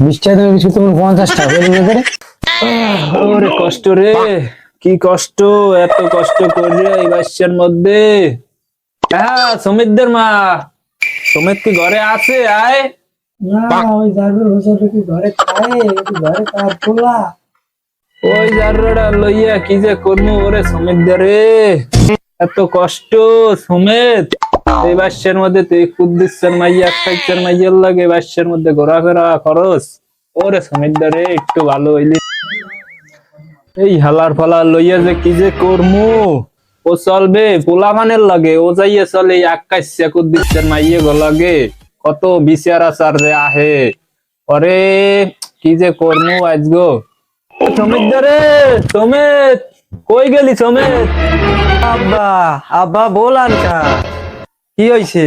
বিশ টাকা বিস্কুট তোমার পঞ্চাশ টাকা বলি করে ওরে কষ্ট রে কি কষ্ট এত কষ্ট করে এই বাসের মধ্যে। হ্যাঁ সমিতদের মা। সমিত কি ঘরে আছে? আয়। না ওই লইয়া কি যে করব ওরে সমিতদের রে? এত কষ্ট সমেত। এই বাসের মধ্যে তুই কুদ্দিসের মাইয়া খাইছের মাইয়ার লাগে বাসের মধ্যে ঘোরাফেরা খরচ। ওরে সমিতদের একটু ভালো হইলি। এই হালার ফালার লইয়া যে কি যে করমু? ও চলবে পোলা মানের লাগে, ও যাইয়া চলে আকাশ চাকুর দিচ্ছেন মাইয়ে গো লাগে। কত বিচার আচার যে আহে। পরে কি যে করমু আজগো সমিত রে সমিত কই গেলি সমিত আব্বা আব্বা বলান কা কি হইছে?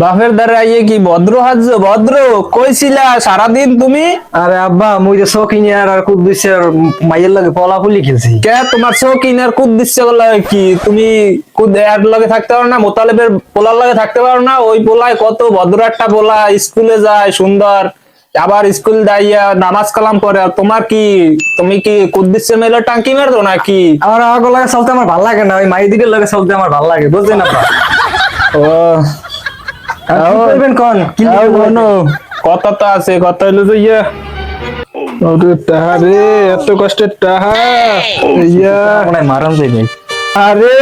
বাপের দ্বারা আইয়ে কি ভদ্র হাজ ভদ্র কইছিলা সারাদিন তুমি? আরে আব্বা মুই যে শৌখিনিয়ার আর কুদ্দুসের মাইয়ের লাগে পলাপুলি খেলছি। কে তোমার শৌখিন আর কুদ দিচ্ছে বলা কি? তুমি কুদ এর লগে থাকতে পারো না মোতালেবের পোলার লগে থাকতে পারো না? ওই পোলায় কত ভদ্র একটা পোলা স্কুলে যায় সুন্দর। আবার স্কুল যাইয়া নামাজ কালাম আর তোমার কি তুমি কি কুদ্দিসে মেলে টাঙ্কি মেরো নাকি? আমার আগো লাগে চলতে আমার ভালো লাগে না ওই মাইদিকের লাগে চলতে আমার ভালো লাগে বুঝলেন আব্বা ও। করবেন কোন? কি কথা তো আছে কথা হইল যে ইয়া। ওরে টাহা রে এত কষ্টের টাহা ইয়া। মারাম যাইবে আরে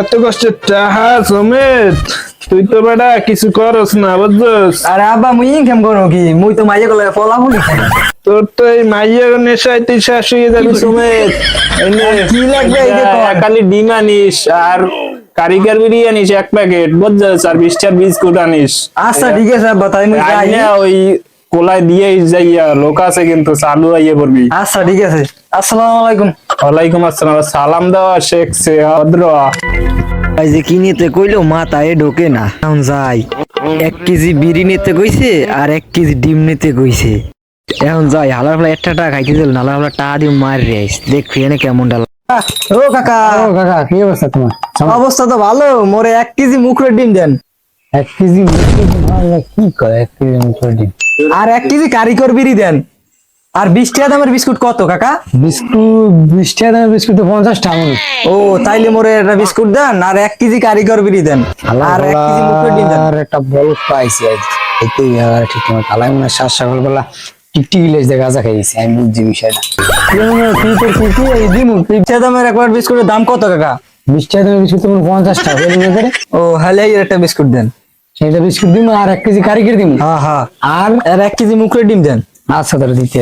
এত কষ্টের টাহা সমেত। তুই তো বেটা কিছু করস না বুঝছস? আরে আব্বা মুই ইনকাম করো কি? মুই তো মাইয়ের কলে পলাপুলি খাই তোর তো এই মাইয়া নেশায় তুই শেষ হয়ে যাবি সমেত? কি লাগবে এই খালি ডিম আনিস আর কারিগর বিরিয়ানি আনিস এক প্যাকেট বুঝছস? আর বিশটার বিস্কুট আনিস। আচ্ছা ঠিক আছে আব্বা তাই মুই যাই। ওই কোলায় দিয়ে যাইয়া লোক আছে কিন্তু চালু আইয়া পড়বি। আচ্ছা ঠিক আছে। আসসালামু আলাইকুম। ওয়ালাইকুম আসসালাম সালাম দেওয়া শেখ সে ভদ্র ভাই যে কি নিতে কইলো মাথায় ঢোকে না। এখন যাই। এক কেজি বিড়ি নিতে কইছে আর এক কেজি ডিম নিতে কইছে। এখন যাই হালার ফেলা একটা টাকা খাইতে দিল নালার ফেলা টাকা দিয়ে মার রেস দেখবি এনে কেমন ডাল ও কাকা। ও কাকা কি অবস্থা তোমার? অবস্থা তো ভালো মোরে এক কেজি মুখের ডিম দেন। এক কেজি কি করে এক কেজি মুখের ডিম? আর এক কেজি কারিকর বিড়ি দেন। আর বিশ টাকা দামের বিস্কুট কত কাকা? বিস্কুট বিশ টাকা দামের বিস্কুট তো পঞ্চাশ টাকা ও তাইলে মোরে একটা বিস্কুট দেন আর এক কেজি কারিগর বিড়ি দেন। আর এক কেজি মুখের ডিম দেন। একটা বল পাইছি এতেই আর ঠিক মতো কালাই মনে সাত সকালবেলা টিকটিক লেজ গাঁজা খাইছি আমি বুঝছি বিষয়টা। তুই তোর কি কি এই দিমু বিশ টাকা দামের একবার বিস্কুটের দাম কত কাকা? বিশ টাকা দামের বিস্কুট তোমার পঞ্চাশ টাকা ও হলে একটা বিস্কুট দেন। সেটা বিস্কুট দিমু আর এক কেজি কারিগর দিমু। হ্যাঁ হ্যাঁ আর আর এক কেজি মুখের ডিম দেন। ಆ ಸದರ ರೀತಿ